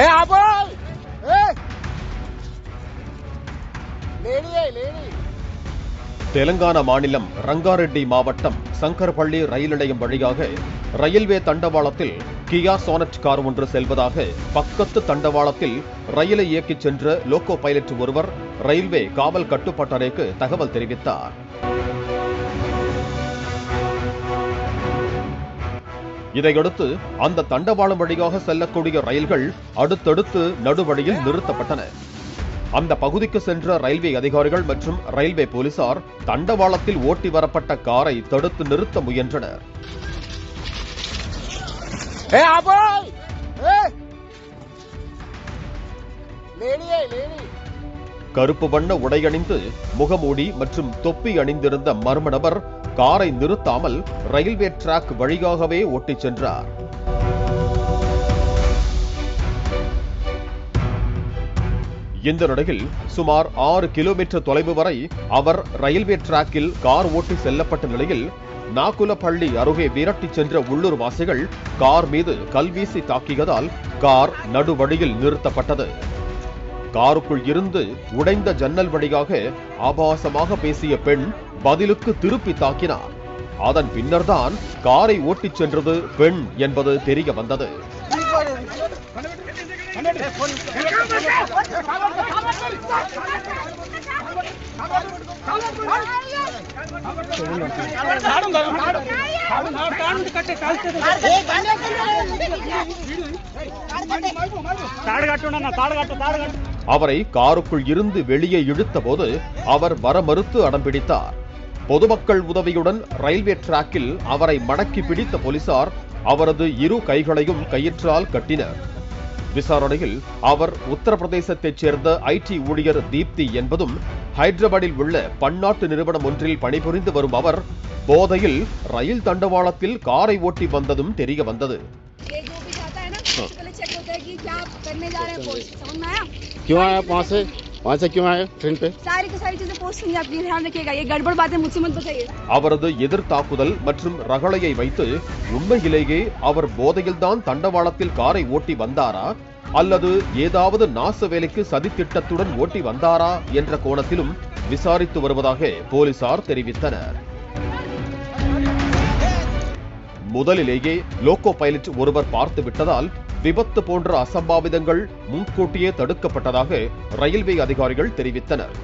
ஏ அபோல் தெலுங்கானா மாநிலம் ரங்காரெட்டி மாவட்டம் சங்கர்பள்ளி ரயில் நிலையம் வழியாக ரயில்வே தண்டவாளத்தில் கியா சோனட் கார் ஒன்று செல்வதாக பக்கத்து தண்டவாளத்தில் ரயிலை இயக்கிச் சென்ற லோகோ பைலட் ஒருவர் ரயில்வே காவல் கட்டுப்பாட்டறைக்கு தகவல் தெரிவித்தார். இதையடுத்து அந்த தண்டவாளம் வழியாக செல்லக்கூடிய ரயில்கள் அடுத்தடுத்து நடுவழியில் நிறுத்தப்பட்டன. அந்த பகுதிக்கு சென்ற ரயில்வே அதிகாரிகள் மற்றும் ரயில்வே போலீசார் தண்டவாளத்தில் ஓட்டி வரப்பட்ட காரை தடுத்து நிறுத்த முயன்றனர். லேடியே லேடி கருப்பு வண்ண உடையணிந்து முகமூடி மற்றும் தொப்பி அணிந்திருந்த மர்ம நபர் காரை நிறுத்தாமல் ரயில்வே டிராக் வழியாகவே ஓட்டிச் சென்றார். இந்த நிலையில் சுமார் ஆறு கிலோமீட்டர் தொலைவு வரை அவர் ரயில்வே டிராக்கில் கார் ஓட்டி செல்லப்பட்ட நிலையில் நாகுலப்பள்ளி அருகே விரட்டிச் சென்ற உள்ளூர் வாசிகள் கார் மீது கல்வீசி தாக்கியதால் கார் நடுவழியில் நிறுத்தப்பட்டது. காருக்குள் இருந்து உடைந்த ஜன்னல் வழியாக ஆபாசமாக பேசிய பெண் பதிலுக்கு திருப்பி தாக்கினார் அதன் பின்னர்தான் காரை ஓட்டிச் சென்றது பெண் என்பது தெரிய வந்தது அவரை காருக்குள் இருந்து வெளியே இழுத்தபோது அவர் வர மறுத்து அடம்பிடித்தார் பொதுமக்கள் உதவியுடன் ரயில்வே டிராக்கில் அவரை மடக்கி பிடித்த போலீசார் அவரது இரு கைகளையும் கயிற்றால் கட்டினர். விசாரணையில் அவர் உத்தரப்பிரதேசத்தைச் சேர்ந்த ஐடி ஊழியர் தீப்தி என்பதும் ஹைதராபாத்தில் உள்ள பன்னாட்டு நிறுவனம் ஒன்றில் பணிபுரிந்து வரும் அவர் போதையில் ரயில் தண்டவாளத்தில் காரை ஓட்டி வந்ததும் தெரிய வந்தது. सबसे पहले चेक होता है कि क्या आप करने जा रहे हैं पोस्ट समझ में आया क्यों आए आप वहाँ से वहाँ से क्यों आए ट्रेन पे सारी की सारी चीजें पोस्ट सुनिए अपनी ध्यान रखिएगा ये गड़बड़ बातें मुझसे मत बताइए அவரது எதிர்த்தாக்குதல் மற்றும் ரகளையை வைத்து உண்மையிலேயே அவர் போதையில்தான் தண்டவாளத்தில் காரை ஓட்டி வந்தாரா அல்லது ஏதாவது நாச வேலைக்கு சதித்திட்டத்துடன் ஓட்டி வந்தாரா என்ற கோணத்திலும் விசாரித்து வருவதாக போலீசார் தெரிவித்தனர் முதலிலேயே லோகோ பைலட் ஒருவர் பார்த்து விட்டதால் விபத்து போன்ற அசம்பாவிதங்கள் முன்கூட்டியே தடுக்கப்பட்டதாக ரயில்வே அதிகாரிகள் தெரிவித்தனர்.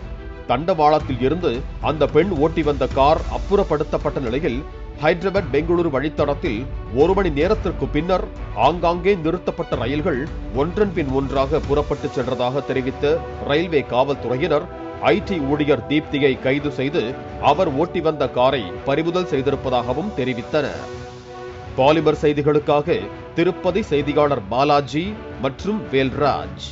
தண்டவாளத்தில் இருந்து அந்த பெண் ஓட்டி வந்த கார் அப்புறப்படுத்தப்பட்ட நிலையில் ஹைதராபாத் பெங்களூரு வழித்தடத்தில் ஒரு மணி நேரத்திற்கு பின்னர் ஆங்காங்கே நிறுத்தப்பட்ட ரயில்கள் ஒன்றன் பின் ஒன்றாக புறப்பட்டு சென்றதாக தெரிவித்த ரயில்வே காவல்துறையினர் ஐடி ஊழியர் தீப்தியை கைது செய்து அவர் ஓட்டி வந்த காரை பறிமுதல் செய்திருப்பதாகவும் தெரிவித்தனர். பாலிமர் செய்திகளுக்காக திருப்பதி செய்தியாளர் பாலாஜி மற்றும் வேல்ராஜ்.